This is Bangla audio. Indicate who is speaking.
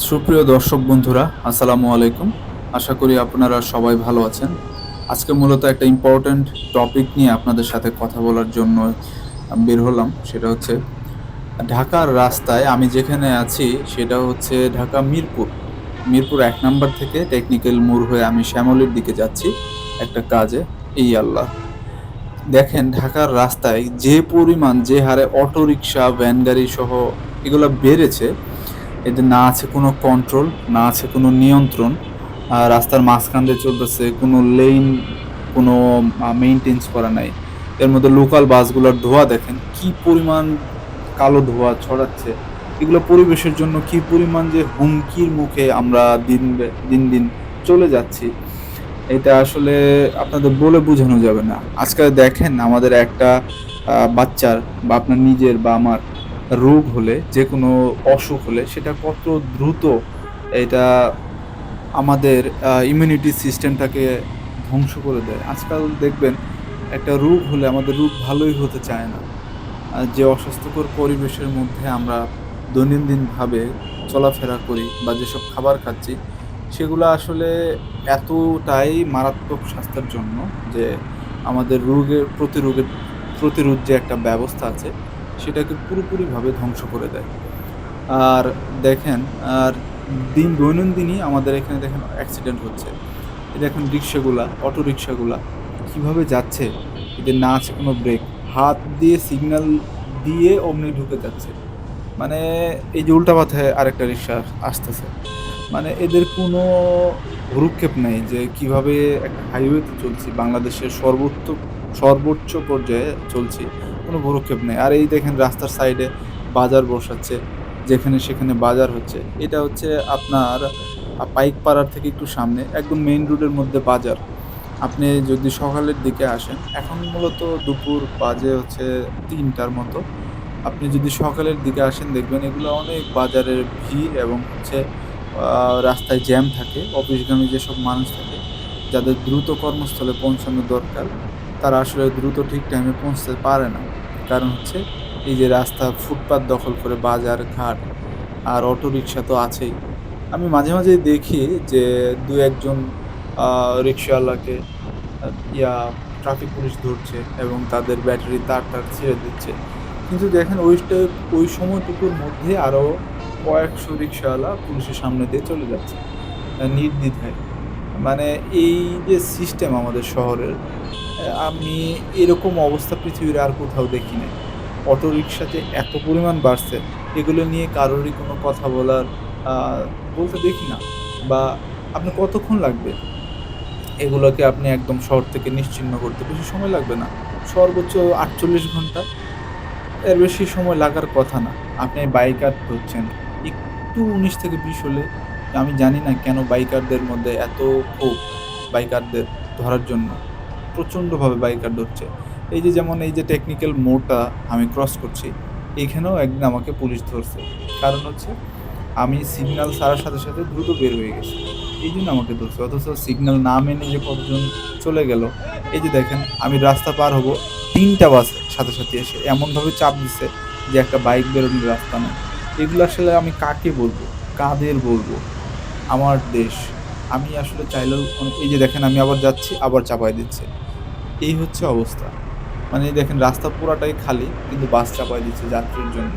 Speaker 1: সুপ্রিয় দর্শক বন্ধুরা, আসসালামু আলাইকুম। আশা করি আপনারা সবাই ভালো আছেন। আজকে মূলত একটা ইম্পর্ট্যান্ট টপিক নিয়ে আপনাদের সাথে কথা বলার জন্য বের হলাম, সেটা হচ্ছে ঢাকার রাস্তায় আমি যেখানে আছি, সেটা হচ্ছে ঢাকা মিরপুর। মিরপুর এক নাম্বার থেকে টেকনিক্যাল মোড় হয়ে আমি শ্যামলির দিকে যাচ্ছি একটা কাজে। এই আল্লাহ। দেখেন, ঢাকার রাস্তায় যে পরিমাণ যে হারে অটো রিক্সা ভ্যান গাড়ি সহ এগুলো বেড়েছে এতে না আছে কোনো কন্ট্রোল না আছে কোনো নিয়ন্ত্রণ রাস্তার মাঝখান দিয়ে চলতেছে কোনো লেন কোনো মেনটেন্স করা নাই। এর মধ্যে লোকাল বাসগুলোর ধোঁয়া দেখেন, কি পরিমাণ কালো ধোঁয়া ছড়াচ্ছে। এগুলো পরিবেশের জন্য কি পরিমাণ যে হুমকির মুখে আমরা দিন দিন দিন চলে যাচ্ছি, এটা আসলে আপনাদের বলে বোঝানো যাবে না। আজকাল দেখেন আমাদের একটা বাচ্চার বা আপনার নিজের বা আমার রোগ হলে যে কোনো অসুখ হলে, সেটা কত দ্রুত এটা আমাদের ইমিউনিটি সিস্টেমটাকে ধ্বংস করে দেয়। আজকাল দেখবেন একটা রোগ হলে আমাদের রোগ ভালোই হতে চায় না। যে অস্বাস্থ্যকর পরিবেশের মধ্যে আমরা দৈনন্দিনভাবে চলাফেরা করি বা যেসব খাবার খাচ্ছি, সেগুলো আসলে এতটাই মারাত্মক স্বাস্থ্যের জন্য যে আমাদের রোগের প্রতিরোগের প্রতিরোধ যে একটা ব্যবস্থা আছে সেটাকে পুরোপুরিভাবে ধ্বংস করে দেয়। আর দেখেন, আর দিন দৈনন্দিনই আমাদের এখানে দেখেন অ্যাক্সিডেন্ট হচ্ছে। দেখেন রিক্সাগুলা অটো রিক্সাগুলা কীভাবে যাচ্ছে এদের না আছে কোনো ব্রেক হাত দিয়ে সিগন্যাল দিয়ে অমনি ঢুকে যাচ্ছে। মানে এই যে উল্টা পাথে আরেকটা রিক্সা আসতেছে। মানে এদের কোনো ভ্রুক্ষেপ নেই যে কীভাবে একটা হাইওয়েতে চলছি, বাংলাদেশের সর্বোচ্চ সর্বোচ্চ পর্যায়ে চলছি। কোনো ভ্রুক্ষেপ নেই। আর এই দেখেন রাস্তার সাইডে বাজার বসাচ্ছে, যেখানে সেখানে বাজার হচ্ছে। এটা হচ্ছে আপনার পাইক পাড়ার থেকে একটু সামনে, একদম মেইন রোডের মধ্যে বাজার। আপনি যদি সকালের দিকে আসেন, এখন মূলত দুপুর বাজে হচ্ছে তিনটার মতো। আপনি যদি সকালের দিকে আসেন, দেখবেন এগুলো অনেক বাজারের ভিড় এবং হচ্ছে রাস্তায় জ্যাম থাকে, অফিসগামী যেসব মানুষ থাকে, যাদের দ্রুত কর্মস্থলে পৌঁছানো দরকার। তারা আসলে দ্রুত ঠিক টাইমে পৌঁছতে পারে না। কারণ হচ্ছে এই যে রাস্তা, ফুটপাত দখল করে বাজার, ঘাট আর অটো রিক্সা তো আছেই। আমি মাঝে মাঝে দেখি যে দু একজন রিক্সাওয়ালাকে ইয়া ট্রাফিক পুলিশ ধরছে এবং তাদের ব্যাটারি তার টার ছেড়ে দিচ্ছে। কিন্তু দেখেন ওইটা ওই সময়টুকুর মধ্যে আরও কয়েকশো রিক্সাওয়ালা পুলিশের সামনে দিয়ে চলে যাচ্ছে। নির্দ্বিধায়। মানে এই যে সিস্টেম আমাদের শহরের আমি এরকম অবস্থা পৃথিবীর আর কোথাও দেখি নাই অটো রিক্সাতে এত পরিমাণ বাড়ছে, এগুলো নিয়ে কারোরই কোনো কথা বলার বলতে দেখি না। বা আপনি কতক্ষণ লাগবে? এগুলোকে আপনি একদম শহর থেকে নিশ্চিহ্ন করতে বেশি সময় লাগবে না। সর্বোচ্চ আটচল্লিশ ঘণ্টা। এর বেশি সময় লাগার কথা না। আপনি বাইক বাইকার ধরছেন। একটু উনিশ থেকে বিশ হলে আমি জানি না কেন বাইকারদের মধ্যে এত ক্ষোভ বাইকারদের ধরার জন্য। প্রচণ্ডভাবে বাইকার ধরছে। এই যে যেমন এই যে টেকনিক্যাল মোড়টা আমি ক্রস করছি এইখানেও একদিন আমাকে পুলিশ ধরছে। কারণ হচ্ছে, আমি সিগন্যাল ছাড়ার সাথে সাথে দ্রুত বের হয়ে গেছি। এই জন্য আমাকে ধরছে। অথচ সিগন্যাল না মেনে যে কতজন চলে গেল, এই যে দেখেন, আমি রাস্তা পার হব তিনটা বাস সাথে সাথে এসে এমনভাবে চাপ দিচ্ছে যে একটা বাইক বেরোনোর রাস্তা নেই। এগুলো আসলে আমি কাকে বলব? কাদের বলব? আমার দেশ। আমি আসলে চাইলেও এই যে দেখেন আমি আবার যাচ্ছি, আবার চাপাই দিচ্ছে। এই হচ্ছে অবস্থা। মানে দেখেন রাস্তা পুরাটাই খালি, কিন্তু বাস চাপাই দিচ্ছে যাত্রীর জন্য।